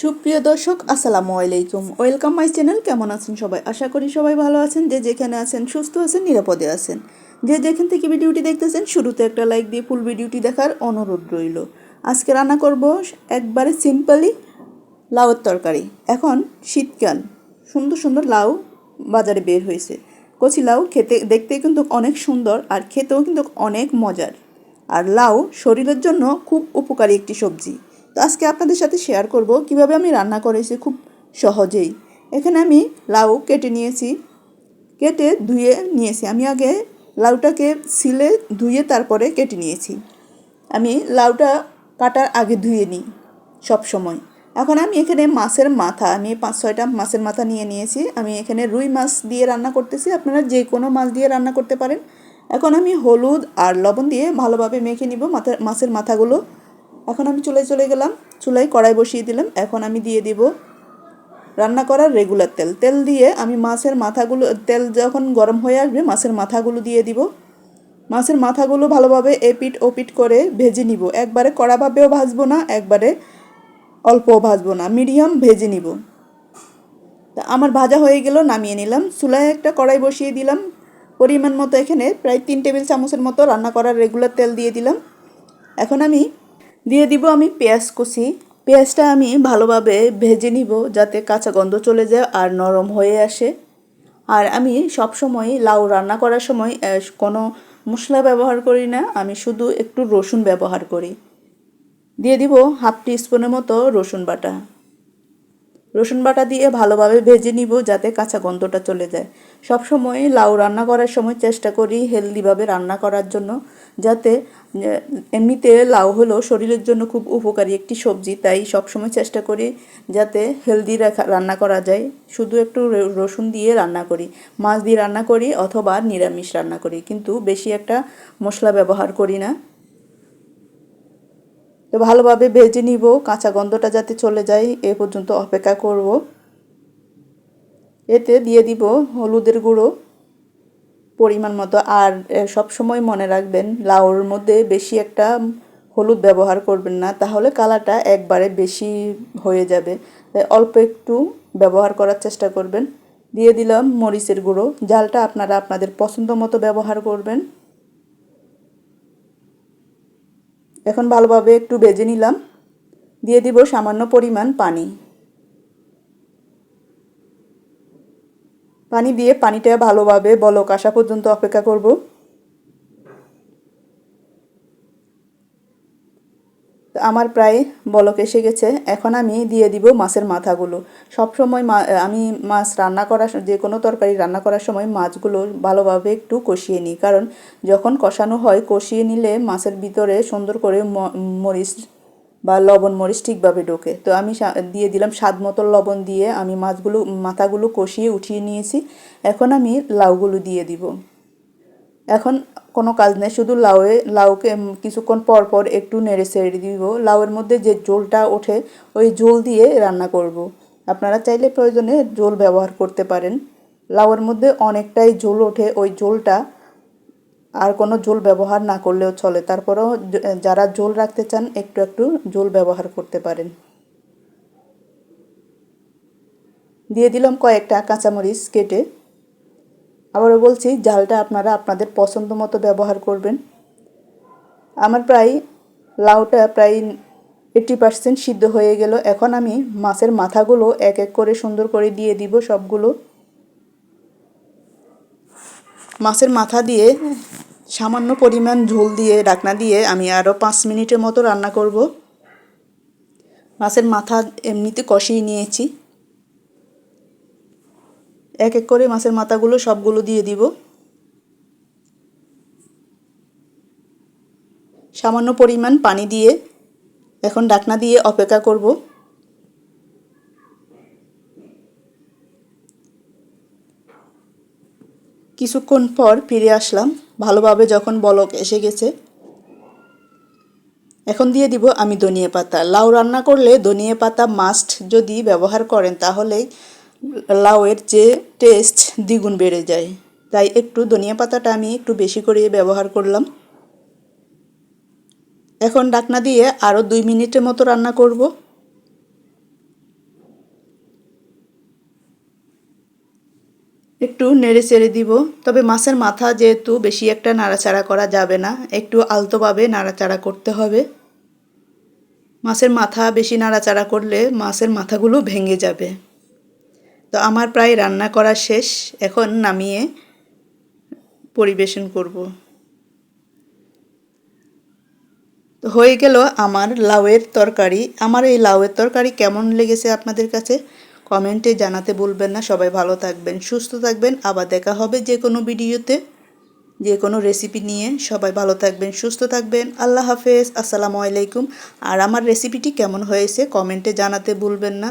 সুপ্রিয় দর্শক, আসসালামু আলাইকুম। ওয়েলকাম মাই চ্যানেল কেমন আছেন সবাই? আশা করি সবাই ভালো আছেন। যে যেখানে আছেন, সুস্থ আছেন, নিরাপদে আছেন। যে যেখান থেকে ভিডিওটি দেখতেছেন, শুরুতে একটা লাইক দিয়ে ফুল ভিডিওটি দেখার অনুরোধ রইল। আজকে রান্না করব একবারে সিম্পলি লাউয়ের তরকারি। এখন শীতকাল। সুন্দর সুন্দর লাউ বাজারে বের হয়েছে। কচি লাউ খেতে, দেখতে কিন্তু অনেক সুন্দর আর খেতেও কিন্তু অনেক মজার। আর লাউ শরীরের জন্য খুব উপকারী একটি সবজি। তো আজকে আপনাদের সাথে শেয়ার করব কীভাবে আমি রান্না করেছি খুব সহজেই। এখানে আমি লাউ কেটে নিয়েছি, কেটে ধুয়ে নিয়েছি। আমি আগে লাউটাকে সিলে ধুয়ে তারপরে কেটে নিয়েছি। আমি লাউটা কাটার আগে ধুয়ে নিই সব সময়। এখন আমি এখানে মাছের মাথা, আমি পাঁচ ছয়টা মাছের মাথা নিয়ে নিয়েছি। আমি এখানে রুই মাছ দিয়ে রান্না করতেছি, আপনারা যে কোনো মাছ দিয়ে রান্না করতে পারেন। এখন আমি হলুদ আর লবণ দিয়ে ভালোভাবে মেখে নিব মাথা, মাছের মাথাগুলো। এখন আমি চুলায় চলে গেলাম, চুলায় কড়াই বসিয়ে দিলাম। এখন আমি দিয়ে দিব রান্না করার রেগুলার তেল। তেল দিয়ে আমি মাছের মাথাগুলো, তেল যখন গরম হয়ে আসবে, মাছের মাথাগুলো দিয়ে দিব। মাছের মাথাগুলো ভালোভাবে এপিট ওপিট করে ভেজে নিব। একবারে কড়াভাবেও ভাজবো না, একবারে অল্পও ভাজবো না, মিডিয়াম ভেজে নিব। তা আমার ভাজা হয়ে গেল, নামিয়ে নিলাম। চুলায় একটা কড়াই বসিয়ে দিলাম। পরিমাণ মতো এখানে প্রায় তিন টেবিল চামচের মতো রান্না করার রেগুলার তেল দিয়ে দিলাম। এখন আমি দিয়ে দিব আমি পেঁয়াজ কুচি। পেঁয়াজটা আমি ভালোভাবে ভেজে নিব যাতে কাঁচা গন্ধ চলে যায় আর নরম হয়ে আসে। আর আমি সব সময় লাউ রান্না করার সময় কোনো মশলা ব্যবহার করি না, আমি শুধু একটু রসুন ব্যবহার করি। দিয়ে দিব হাফ টি স্পুনের মতো রসুন বাটা। রসুন বাটা দিয়ে ভালোভাবে ভেজে নিব যাতে কাঁচা গন্ধটা চলে যায়। সব সময় লাউ রান্না করার সময় চেষ্টা করি হেলদিভাবে রান্না করার জন্য। যাতে এমনিতে লাউ হলো শরীরের জন্য খুব উপকারী একটি সবজি, তাই সবসময় চেষ্টা করি যাতে হেলদি রান্না করা যায়। শুধু একটু রসুন দিয়ে রান্না করি, মাছ দিয়ে রান্না করি অথবা নিরামিষ রান্না করি, কিন্তু বেশি একটা মশলা ব্যবহার করি না। তো ভালোভাবে ভেজে নিব, কাঁচা গন্ধটা যাতে চলে যায়, এ পর্যন্ত অপেক্ষা করব। এতে দিয়ে দিব হলুদের গুঁড়ো। পরিমাণ মতো। আর সব সময় মনে রাখবেন, লাউর মধ্যে বেশি একটা হলুদ ব্যবহার করবেন না, তাহলে কালারটা একবারে বেশি হয়ে যাবে। তাই অল্প একটু ব্যবহার করার চেষ্টা করবেন। দিয়ে দিলাম মরিচের গুঁড়ো। জালটা আপনারা আপনাদের পছন্দ মতো ব্যবহার করবেন। এখন ভালোভাবে একটু বেজে নিলাম। দিয়ে দিব সামান্য পরিমাণ পানি। পানি দিয়ে পানিটা ভালোভাবে বলক আসা পর্যন্ত অপেক্ষা করব। আমার প্রায় বলক এসে গেছে, এখন আমি দিয়ে দিব মাছের মাথাগুলো। সবসময় মা আমি মাছ রান্না করার যে কোনো তরকারি রান্না করার সময় মাছগুলো ভালোভাবে একটু কষিয়ে নিই। কারণ যখন কষানো হয়, কষিয়ে নিলে মাছের ভিতরে সুন্দর করে মরিচ বা লবণ মরিচ ঠিকভাবে ঢোকে। তো আমি দিয়ে দিলাম স্বাদ মতো লবণ দিয়ে আমি মাছগুলো, মাথাগুলো কষিয়ে উঠিয়ে নিয়েছি। এখন আমি লাউগুলো দিয়ে দিব। এখন কোনো কাজ নেই, শুধু লাউয়ে, লাউকে কিছুক্ষণ পর পর একটু নেড়ে ছেড়ে দিব। লাউয়ের মধ্যে যে ঝোলটা ওঠে, ওই ঝোল দিয়ে রান্না করব। আপনারা চাইলে প্রয়োজনে ঝোল ব্যবহার করতে পারেন। লাউয়ের মধ্যে অনেকটাই ঝোল ওঠে, ওই ঝোলটা আর কোনো ঝোল ব্যবহার না করলেও চলে। তারপরেও যারা ঝোল রাখতে চান, একটু একটু ঝোল ব্যবহার করতে পারেন। দিয়ে দিলাম কয়েকটা কাঁচামরিচ কেটে। আবারও বলছি জালটা আপনারা আপনাদের পছন্দ মতো ব্যবহার করবেন। আমার প্রায় লাউটা প্রায় এইট্টি পার্সেন্ট সিদ্ধ হয়ে গেল। এখন আমি মাছের মাথাগুলো এক এক করে সুন্দর করে দিয়ে দিব সবগুলো। মাছের মাথা দিয়ে সামান্য পরিমাণ ঝোল দিয়ে ডাকনা দিয়ে আমি আরও পাঁচ মিনিটের মতো রান্না করব। মাছের মাথা এমনিতে কষিয়ে নিয়েছি। এক এক করে মাছের মাথাগুলো সবগুলো দিয়ে দিব। সামান্য পরিমাণ পানি দিয়ে এখন ডাকনা দিয়ে অপেক্ষা করব। কিছুক্ষণ পর ফিরে আসলাম। ভালোভাবে যখন বলক এসে গেছে, এখন দিয়ে দিব আমি ধনিয়া পাতা। লাউ রান্না করলে ধনিয়া পাতা মাস্ট যদি ব্যবহার করেন, তাহলে লাউয়ের যে টেস্ট দ্বিগুণ বেড়ে যায়। তাই একটু ধনিয়া পাতাটা আমি একটু বেশি করে ব্যবহার করলাম। এখন ডাকনা দিয়ে আরও দুই মিনিটের মতো রান্না করব। একটু নেড়ে চেড়ে দিব। তবে মাছের মাথা যেহেতু বেশি একটা নাড়াচাড়া করা যাবে না, একটু আলতোভাবে নাড়াচাড়া করতে হবে। মাছের মাথা বেশি নাড়াচাড়া করলে মাছের মাথাগুলো ভেঙে যাবে। তো আমার প্রায় রান্না করা শেষ, এখন নামিয়ে পরিবেশন করব। তো হয়ে গেল আমার লাউয়ের তরকারি। আমার এই লাউয়ের তরকারি কেমন লেগেছে আপনাদের কাছে? কমেন্টে জানাতে বলবেন না, সবাই ভালো থাকবেন, সুস্থ থাকবেন। আবার দেখা হবে যে কোনো ভিডিওতে, যে কোনো রেসিপি নিয়ে। সবাই ভালো থাকবেন, সুস্থ থাকবেন। আল্লাহ হাফেজ, আসসালামু আলাইকুম। আর আমার রেসিপিটি কেমন হয়েছে, কমেন্টে জানাতে ভুলবেন না।